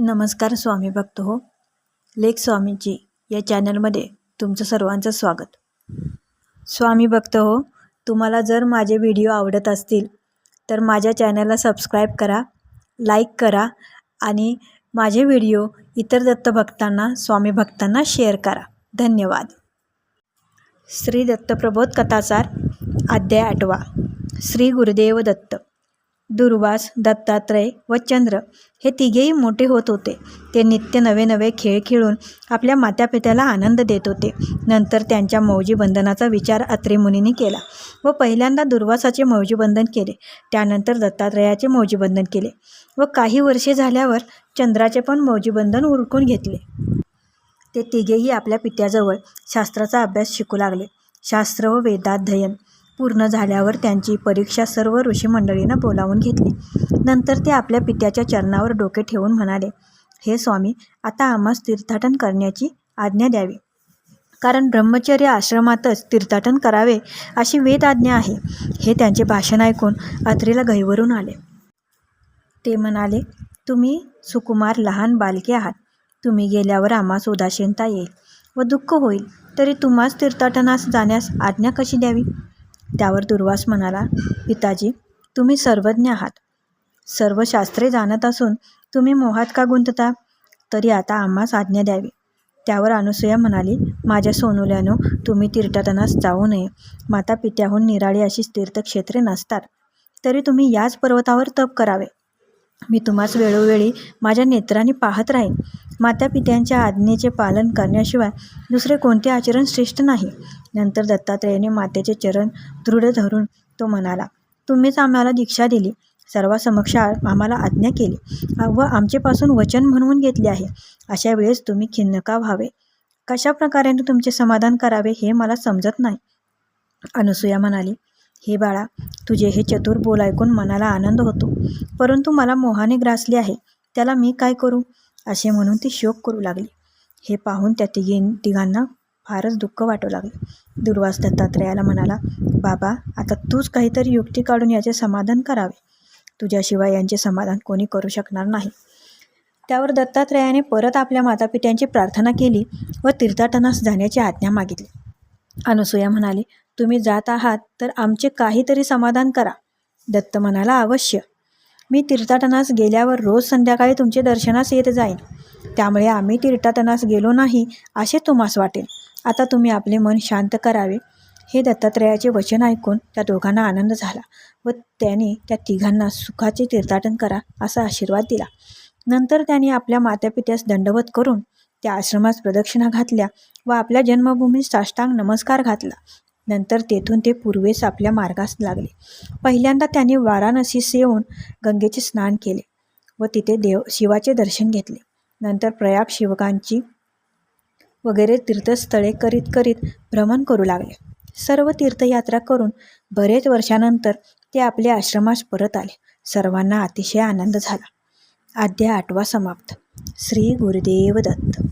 नमस्कार स्वामी भक्त हो. लेख स्वामीजी या चॅनलमध्ये तुमचं सर्वांचं स्वागत. स्वामी भक्त हो तुम्हाला जर माझे व्हिडिओ आवडत असतील तर माझ्या चॅनलला सबस्क्राईब करा लाईक करा आणि माझे व्हिडिओ इतर दत्तभक्तांना स्वामी भक्तांना शेअर करा. धन्यवाद. श्री दत्तप्रबोध कथासार अध्याय आठवा. श्री गुरुदेव दत्त. दुर्वास दत्तात्रय व चंद्र हे तिघेही मोठे होत होते. ते नित्य नवे नवे खेळ खेळून आपल्या मातापित्याला आनंद देत होते. नंतर त्यांच्या मौजी बंधनाचा विचार अत्रेमुनीने केला व पहिल्यांदा दुर्वासाचे मौजीबंधन केले. त्यानंतर दत्तात्रयाचे मौजीबंधन केले व काही वर्षे झाल्यावर चंद्राचे पण मौजीबंधन उरकून घेतले. ते तिघेही आपल्या पित्याजवळ शास्त्राचा अभ्यास शिकू लागले. शास्त्र व वेदाध्ययन पूर्ण झाल्यावर त्यांची परीक्षा सर्व ऋषीमंडळीनं बोलावून घेतली. नंतर ते आपल्या पित्याच्या चरणावर डोके ठेवून म्हणाले हे स्वामी आता आम्हास तीर्थाटन करण्याची आज्ञा द्यावी. कारण ब्रह्मचर्य आश्रमातच तीर्थाटन करावे अशी वेद आज्ञा आहे. हे त्यांचे भाषण ऐकून अत्रेला गहिवरून आले. ते म्हणाले तुम्ही सुकुमार लहान बालके आहात. तुम्ही गेल्यावर आम्हास उदासीनता येईल व दुःख होईल. तरी तुम्हास तीर्थाटनास जाण्यास आज्ञा कशी द्यावी? त्यावर दुर्वास म्हणाला पिताजी तुम्ही सर्वज्ञ आहात. सर्व शास्त्रे जाणत असून तुम्ही मोहात का गुंतता? तरी आता आम्हास आज्ञा द्यावी. त्यावर अनुसया म्हणाली माझ्या सोनुल्यानो तुम्ही तीर्थाटनास जाऊ नये. माता पित्याहून निराळी अशी तीर्थक्षेत्रे नसतात. तरी तुम्ही याच पर्वतावर तप करावे. मी तुम्हास वेळोवेळी माझ्या नेत्राने पाहत राहीन. मातापित्यांच्या आज्ञेचे पालन करण्याशिवाय दुसरे कोणते आचरण श्रेष्ठ नाही. नंतर दत्तात्रेयाने मातेचे चरण दृढ धरून तो म्हणाला तुम्हीच आम्हाला दीक्षा दिली. सर्वासमक्ष आम्हाला आज्ञा केली व आमचेपासून वचन म्हणून घेतले आहे. अशा वेळेस तुम्ही खिन्न का व्हावे? कशा प्रकारे तुमचे समाधान करावे हे मला समजत नाही. अनुसूया म्हणाली हे बाळा तुझे हे चतुर बोल ऐकून मनाला आनंद होतो. परंतु मला मोहाने ग्रासले आहे. त्याला मी काय करू? असे म्हणून ती शोक करू लागली. हे पाहून त्या तिघी तिघांना फारच दुःख वाटू लागले. दुर्वास दत्तात्रयाला म्हणाला बाबा आता तूच काहीतरी युक्ती काढून याचे समाधान करावे. तुझ्याशिवाय यांचे समाधान कोणी करू शकणार नाही. त्यावर दत्तात्रयाने परत आपल्या मातापित्यांची प्रार्थना केली व तीर्थाटनास जाण्याची आज्ञा मागितली. अनुसूया म्हणाली तुम्ही जात आहात तर आमचे काहीतरी समाधान करा दत्त म्हणाला. अवश्य. मी तीर्थाटनास गेल्यावर रोज संध्याकाळी तुमचे दर्शनास येत जाईन. त्यामुळे आम्ही तीर्थाटनास गेलो नाही असे तुम्हास वाटेल. आता तुम्ही आपले मन शांत करावे. हे दत्तात्रयाचे वचन ऐकून त्या दोघांना आनंद झाला व त्याने त्या तिघांना सुखाचे तीर्थाटन करा असा आशीर्वाद दिला. नंतर त्याने आपल्या मातापित्यास दंडवत करून त्या आश्रमास प्रदक्षिणा घातल्या व आपल्या जन्मभूमीत साष्टांग नमस्कार घातला. नंतर तेथून ते पूर्वेस आपल्या मार्गास लागले. पहिल्यांदा त्याने वाराणसीस येऊन गंगेचे स्नान केले व तिथे देव शिवाचे दर्शन घेतले. नंतर प्रयाग शिवकांची वगैरे तीर्थस्थळे करीत करीत भ्रमण करू लागले. सर्व तीर्थयात्रा करून बरेच वर्षानंतर ते आपल्या आश्रमास परत आले. सर्वांना अतिशय आनंद झाला. अध्याय आठवा समाप्त. श्री गुरुदेव दत्त.